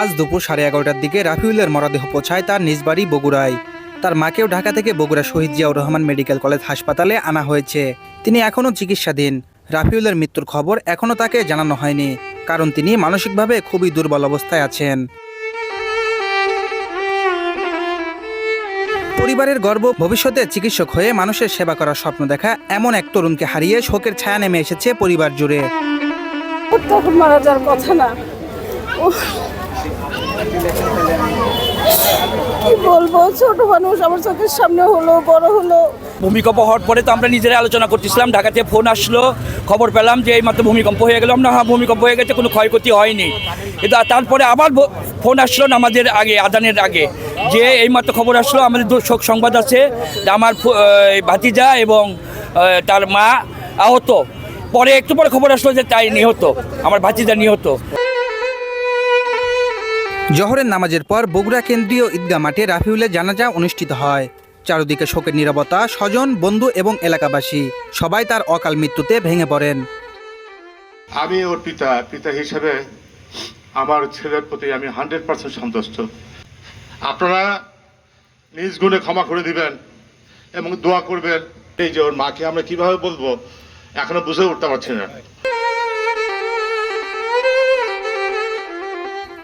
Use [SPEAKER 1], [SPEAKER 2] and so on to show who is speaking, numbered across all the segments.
[SPEAKER 1] আজ দুপুর সাড়ে এগারোটার দিকে রাফিউলের মরদেহ পৌঁছায় তার নিজ বাড়ি বগুড়ায়। তার মাকেও ঢাকা থেকে বগুড়া শহীদ জিয়াউর রহমান মেডিকেল কলেজ হাসপাতালে আনা হয়েছে। তিনি এখনও চিকিৎসাধীন। রাফিউলের মৃত্যুর খবর এখনও তাকে জানানো হয়নি, কারণ তিনি মানসিকভাবে খুবই দুর্বল অবস্থায় আছেন। পরিবারের গর্ব, ভবিষ্যতে চিকিৎসক হয়ে মানুষের সেবা করার স্বপ্ন দেখা এমন এক তরুণকে হারিয়ে শোকের ছায়া নেমে এসেছে পরিবার জুড়ে।
[SPEAKER 2] মারা যাওয়ার কথা না। কি বলব? ছোট মানুষ, আমার চোখের সামনে হলো, বড় হলো।
[SPEAKER 3] ভূমিকম্প হওয়ার পরে তো আমরা নিজেরাই আলোচনা করতেছিলাম, ঢাকাতে ফোন আসলো, খবর পেলাম যে এই মাত্র ভূমিকম্প হয়ে গেল। না হ্যাঁ ভূমিকম্প হয়ে গেছে, কোনো ক্ষয়ক্ষতি হয়নি। কিন্তু তারপরে আবার ফোন আসলো আমাদের আগে আদানের আগে, যে এই মাত্র খবর আসলো, আমাদের শোক সংবাদ আছে আমার ভাতিজা এবং তার মা আহত। পরে একটু পরে খবর আসলো যে তাই নিহত, আমার ভাতিজা নিহত।
[SPEAKER 1] জহরের নামাজের পর বগুড়া কেন্দ্রীয় ঈদগাহ মাঠে রাফিউলের জানাজা অনুষ্ঠিত হয়। চারদিকে শোকের নীরবতা, স্বজন, বন্ধু এবং এলাকাবাসী, সবাই তার অকাল মৃত্যুতে ভেঙে পড়েন।
[SPEAKER 4] আমি ওর পিতা পিতা হিসেবে আমার ছেলের প্রতি আমি হান্ড্রেড পার্সেন্ট সন্তুষ্ট। আপনারা নিজ গুণে ক্ষমা করে দিবেন এবং দোয়া করবেন। এই যে ওর মাকে আমরা কীভাবে বলব, এখনও বুঝে উঠতে পারছি না।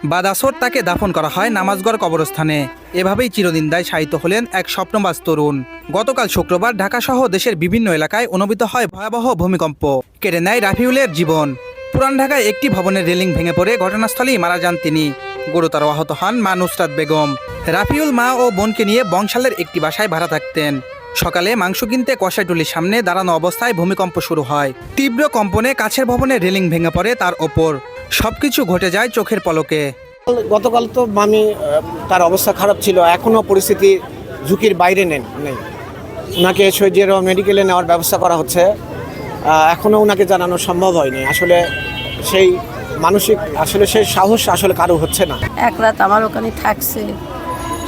[SPEAKER 1] বাদাসর তাকে দাফন করা হয় নামাজগড় কবরস্থানে। এভাবেই চিরদিন দায় হলেন এক স্বপ্নবাজ তরুণ। গতকাল শুক্রবার ঢাকাসহ দেশের বিভিন্ন এলাকায় অনুভূত হয় ভয়াবহ ভূমিকম্প। কেড়ে নেয় রাফিউলের জীবন। পুরান ঢাকায় একটি ভবনের রেলিং ভেঙে পড়ে ঘটনাস্থলেই মারা যান তিনি। গুরুতর আহত হন মা নুসরাত বেগম। রাফিউল মা ও বোনকে নিয়ে বংশালের একটি বাসায় ভাড়া থাকতেন। সকালে মাংস কিনতে কষাইটুলির সামনে দাঁড়ানো অবস্থায় ভূমিকম্প শুরু হয়। তীব্র কম্পনে কাছের ভবনের রেলিং ভেঙে পড়ে তার ওপর। সবকিছু ঘটে যায় চোখের পলকে।
[SPEAKER 5] গতকাল তো মামি তার অবস্থা খারাপ ছিল এখনও পরিস্থিতি ঝুঁকির বাইরে নেন নেই। ওনাকে সৈজিয়ার মেডিকেলে নেওয়ার ব্যবস্থা করা হচ্ছে এখনও ওনাকে জানানো সম্ভব হয়নি। আসলে সেই মানসিক আসলে সেই সাহস আসলে কারও হচ্ছে না।
[SPEAKER 2] এক রাত আমার ওখানে থাকছে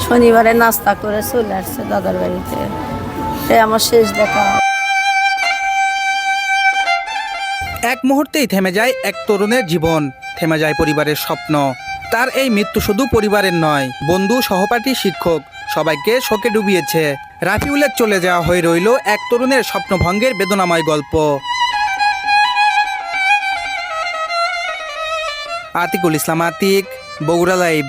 [SPEAKER 2] শনিবারে নাস্তা করে চলে আসছে দাদার বাড়িতে। সে আমার শেষ দেখা।
[SPEAKER 1] এক মুহূর্তেই থেমে যায় এক তরুণের জীবন। থেমে যায় পরিবারের স্বপ্ন। তার এই মৃত্যু শুধু পরিবারের নয়, বন্ধু, সহপাঠী, শিক্ষক, সবাইকে শোকে ডুবিয়েছে। রাফিউলের চলে যাওয়া হয়ে রইল এক তরুণের স্বপ্নভঙ্গের বেদনাময় গল্প। আতিকুল ইসলাম আতিক, বগুড়া লাইভ।